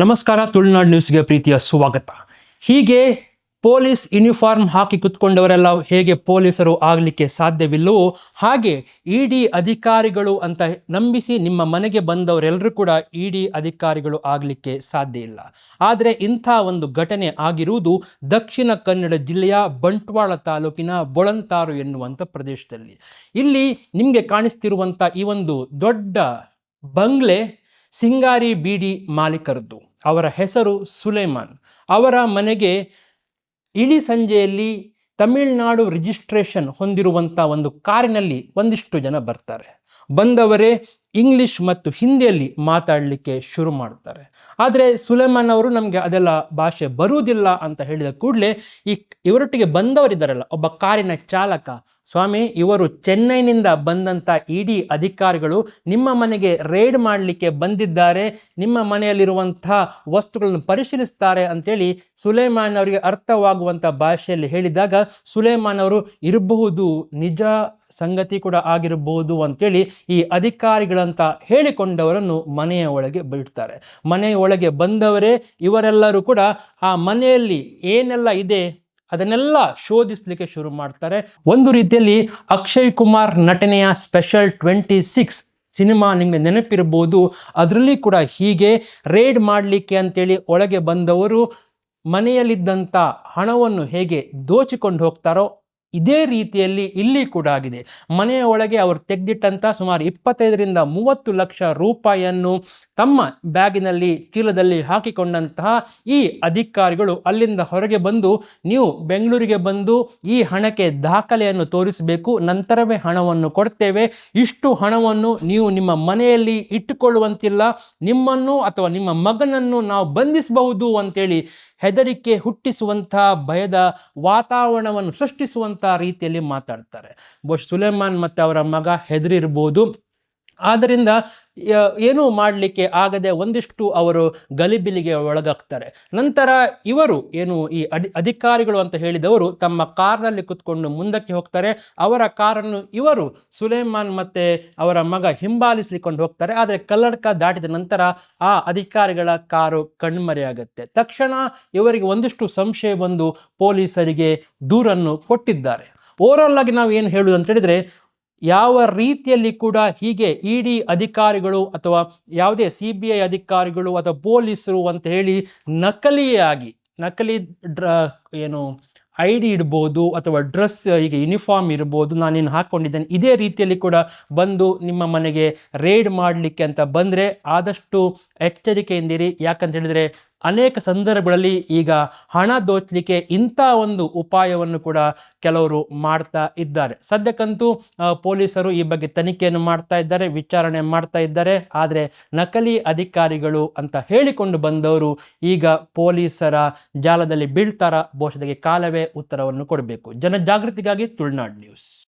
ನಮಸ್ಕಾರ, ತುಳುನಾಡು ನ್ಯೂಸ್ಗೆ ಪ್ರೀತಿಯ ಸ್ವಾಗತ. ಹೀಗೆ ಪೊಲೀಸ್ ಯೂನಿಫಾರ್ಮ್ ಹಾಕಿ ಕುತ್ಕೊಂಡವರೆಲ್ಲ ಹೇಗೆ ಪೊಲೀಸರು ಆಗಲಿಕ್ಕೆ ಸಾಧ್ಯವಿಲ್ಲವೋ ಹಾಗೆ ಇ ಡಿ ಅಧಿಕಾರಿಗಳು ಅಂತ ನಂಬಿಸಿ ನಿಮ್ಮ ಮನೆಗೆ ಬಂದವರೆಲ್ಲರೂ ಕೂಡ ಇ ಡಿ ಅಧಿಕಾರಿಗಳು ಆಗಲಿಕ್ಕೆ ಸಾಧ್ಯ ಇಲ್ಲ. ಆದರೆ ಇಂಥ ಒಂದು ಘಟನೆ ಆಗಿರುವುದು ದಕ್ಷಿಣ ಕನ್ನಡ ಜಿಲ್ಲೆಯ ಬಂಟ್ವಾಳ ತಾಲೂಕಿನ ಬೊಳಂತಾರು ಎನ್ನುವಂಥ ಪ್ರದೇಶದಲ್ಲಿ. ಇಲ್ಲಿ ನಿಮಗೆ ಕಾಣಿಸ್ತಿರುವಂಥ ಈ ಒಂದು ದೊಡ್ಡ ಬಂಗ್ಲೆ ಸಿಂಗಾರಿ ಬೀಡಿ ಮಾಲೀಕರದ್ದು. ಅವರ ಹೆಸರು ಸುಲೈಮಾನ್. ಅವರ ಮನೆಗೆ ಇಳಿ ಸಂಜೆಯಲ್ಲಿ ತಮಿಳುನಾಡು ರಿಜಿಸ್ಟ್ರೇಷನ್ ಹೊಂದಿರುವಂಥ ಒಂದು ಕಾರಿನಲ್ಲಿ ಒಂದಿಷ್ಟು ಜನ ಬರ್ತಾರೆ. ಬಂದವರೇ ಇಂಗ್ಲಿಷ್ ಮತ್ತು ಹಿಂದಿಯಲ್ಲಿ ಮಾತಾಡಲಿಕ್ಕೆ ಶುರು ಮಾಡ್ತಾರೆ ಆದರೆ ಸುಲೇಮಾನ್ ಅವರು ನಮಗೆ ಅದೆಲ್ಲ ಭಾಷೆ ಬರುವುದಿಲ್ಲ ಅಂತ ಹೇಳಿದ ಕೂಡಲೇ ಈ ಇವರೊಟ್ಟಿಗೆ ಬಂದವರಿದ್ದಾರಲ್ಲ, ಒಬ್ಬ ಕಾರಿನ ಚಾಲಕ ಸ್ವಾಮಿ, ಇವರು ಚೆನ್ನೈನಿಂದ ಬಂದಂಥ ಇಡಿ ಅಧಿಕಾರಿಗಳು ನಿಮ್ಮ ಮನೆಗೆ ರೇಡ್ ಮಾಡಲಿಕ್ಕೆ ಬಂದಿದ್ದಾರೆ. ನಿಮ್ಮ ಮನೆಯಲ್ಲಿರುವಂಥ ವಸ್ತುಗಳನ್ನು ಪರಿಶೀಲಿಸ್ತಾರೆ ಅಂತೇಳಿ ಸುಲೇಮಾನ್ ಅವರಿಗೆ ಅರ್ಥವಾಗುವಂಥ ಭಾಷೆಯಲ್ಲಿ ಹೇಳಿದಾಗ, ಸುಲೇಮಾನ್ ಅವರು ಇರಬಹುದು, ನಿಜ ಸಂಗತಿ ಕೂಡ ಆಗಿರಬಹುದು ಅಂತೇಳಿ ಈ ಅಧಿಕಾರಿಗಳಂತ ಹೇಳಿಕೊಂಡವರನ್ನು ಮನೆಯ ಒಳಗೆ ಬಿಡ್ತಾರೆ. ಮನೆಯ ಒಳಗೆ ಬಂದವರೇ ಇವರೆಲ್ಲರೂ ಕೂಡ ಆ ಮನೆಯಲ್ಲಿ ಏನೆಲ್ಲ ಇದೆ? ಅದನ್ನೆಲ್ಲ ಶೋಧಿಸಲಿಕ್ಕೆ ಶುರು ಮಾಡ್ತಾರೆ. ಒಂದು ರೀತಿಯಲ್ಲಿ ಅಕ್ಷಯ್ ಕುಮಾರ್ ನಟನೆಯ ಸ್ಪೆಷಲ್ ಟ್ವೆಂಟಿ ಸಿಕ್ಸ್ ಸಿನಿಮಾ ನಿಮಗೆ ನೆನಪಿರ್ಬೋದು. ಅದರಲ್ಲಿ ಕೂಡ ಹೀಗೆ ರೇಡ್ ಮಾಡಲಿಕ್ಕೆ ಅಂತೇಳಿ ಒಳಗೆ ಬಂದವರು ಮನೆಯಲ್ಲಿದ್ದಂಥ ಹಣವನ್ನು ಹೇಗೆ ದೋಚಿಕೊಂಡು ಹೋಗ್ತಾರೋ ಇದೇ ರೀತಿಯಲ್ಲಿ ಇಲ್ಲಿ ಕೂಡ ಆಗಿದೆ. ಮನೆಯ ಒಳಗೆ ಅವರು ತೆಗೆದಿಟ್ಟಂಥ ಸುಮಾರು ಇಪ್ಪತ್ತೈದರಿಂದ ಮೂವತ್ತು ಲಕ್ಷ ರೂಪಾಯಿಯನ್ನು ತಮ್ಮ ಬ್ಯಾಗಿನಲ್ಲಿ ಚೀಲದಲ್ಲಿ ಹಾಕಿಕೊಂಡಂತಹ ಈ ಅಧಿಕಾರಿಗಳು ಅಲ್ಲಿಂದ ಹೊರಗೆ ಬಂದು, ನೀವು ಬೆಂಗಳೂರಿಗೆ ಬಂದು ಈ ಹಣಕ್ಕೆ ದಾಖಲೆಯನ್ನು ತೋರಿಸಬೇಕು, ನಂತರವೇ ಹಣವನ್ನು ಕೊಡ್ತೇವೆ. ಇಷ್ಟು ಹಣವನ್ನು ನೀವು ನಿಮ್ಮ ಮನೆಯಲ್ಲಿ ಇಟ್ಟುಕೊಳ್ಳುವಂತಿಲ್ಲ. ನಿಮ್ಮನ್ನು ಅಥವಾ ನಿಮ್ಮ ಮಗನನ್ನು ನಾವು ಬಂಧಿಸಬಹುದು ಅಂತೇಳಿ ಹೆದರಿಕೆ ಹುಟ್ಟಿಸುವಂಥ ಭಯದ ವಾತಾವರಣವನ್ನು ಸೃಷ್ಟಿಸುವಂಥ ರೀತಿಯಲ್ಲಿ ಮಾತಾಡ್ತಾರೆ. ಬಹುಶಃ ಸುಲೇಮಾನ್ ಮತ್ತು ಅವರ ಮಗ ಹೆದರಿರ್ಬೋದು. ಆದ್ದರಿಂದ ಏನೂ ಮಾಡಲಿಕ್ಕೆ ಆಗದೆ ಒಂದಿಷ್ಟು ಅವರು ಗಲಿಬಿಲಿಗೆ ಒಳಗಾಗ್ತಾರೆ. ನಂತರ ಇವರು ಏನು ಈ ಅಧಿ, ಅಧಿಕಾರಿಗಳು ಅಂತ ಹೇಳಿದವರು ತಮ್ಮ ಕಾರ್ನಲ್ಲಿ ಕುತ್ಕೊಂಡು ಮುಂದಕ್ಕೆ ಹೋಗ್ತಾರೆ. ಅವರ ಕಾರನ್ನು ಇವರು ಸುಲೇಮಾನ್ ಮತ್ತು ಅವರ ಮಗ ಹಿಂಬಾಲಿಸ್ಲಿಕೊಂಡು ಹೋಗ್ತಾರೆ. ಆದರೆ ಕಲ್ಲಡ್ಕ ದಾಟಿದ ನಂತರ ಆ ಅಧಿಕಾರಿಗಳ ಕಾರು ಕಣ್ಮರೆಯಾಗುತ್ತೆ. ತಕ್ಷಣ ಇವರಿಗೆ ಒಂದಿಷ್ಟು ಸಂಶಯ ಬಂದು ಪೊಲೀಸರಿಗೆ ದೂರನ್ನು ಕೊಟ್ಟಿದ್ದಾರೆ. ಓವರಾಲ್ ಆಗಿ ನಾವು ಏನು ಹೇಳುವುದು ಅಂತ ಹೇಳಿದರೆ ಯಾವ ರೀತಿಯಲ್ಲಿ ಕೂಡ ಹೀಗೆ ಇ ಡಿ ಅಧಿಕಾರಿಗಳು ಅಥವಾ ಯಾವುದೇ ಸಿ ಬಿ ಐ ಅಧಿಕಾರಿಗಳು ಅಥವಾ ಪೊಲೀಸರು ಅಂತ ಹೇಳಿ ನಕಲಿಯಾಗಿ, ನಕಲಿ ಡ್ರ, ಏನು ಐ ಡಿ ಇಡ್ಬೋದು ಅಥವಾ ಡ್ರೆಸ್ ಈಗ ಯೂನಿಫಾರ್ಮ್ ಇರ್ಬೋದು ನಾನೇನು ಹಾಕ್ಕೊಂಡಿದ್ದೇನೆ, ಇದೇ ರೀತಿಯಲ್ಲಿ ಕೂಡ ಬಂದು ನಿಮ್ಮ ಮನೆಗೆ ರೇಡ್ ಮಾಡಲಿಕ್ಕೆ ಅಂತ ಬಂದರೆ ಆದಷ್ಟು ಎಚ್ಚರಿಕೆಯಿಂದಿರಿ. ಯಾಕಂತ ಹೇಳಿದರೆ ಅನೇಕ ಸಂದರ್ಭಗಳಲ್ಲಿ ಈಗ ಹಣ ದೋಚಲಿಕ್ಕೆ ಇಂಥ ಒಂದು ಉಪಾಯವನ್ನು ಕೂಡ ಕೆಲವರು ಮಾಡ್ತಾ ಇದ್ದಾರೆ. ಸದ್ಯಕ್ಕಂತೂ ಪೊಲೀಸರು ಈ ಬಗ್ಗೆ ತನಿಖೆಯನ್ನು ಮಾಡ್ತಾ ಇದ್ದಾರೆ, ವಿಚಾರಣೆ ಮಾಡ್ತಾ ಇದ್ದಾರೆ. ಆದರೆ ನಕಲಿ ಅಧಿಕಾರಿಗಳು ಅಂತ ಹೇಳಿಕೊಂಡು ಬಂದವರು ಈಗ ಪೊಲೀಸರ ಜಾಲದಲ್ಲಿ ಬೀಳ್ತಾರ? ಬಹುಶಃ ಕಾಲವೇ ಉತ್ತರವನ್ನು ಕೊಡಬೇಕು. ಜನಜಾಗೃತಿಗಾಗಿ ತುಳುನಾಡು ನ್ಯೂಸ್.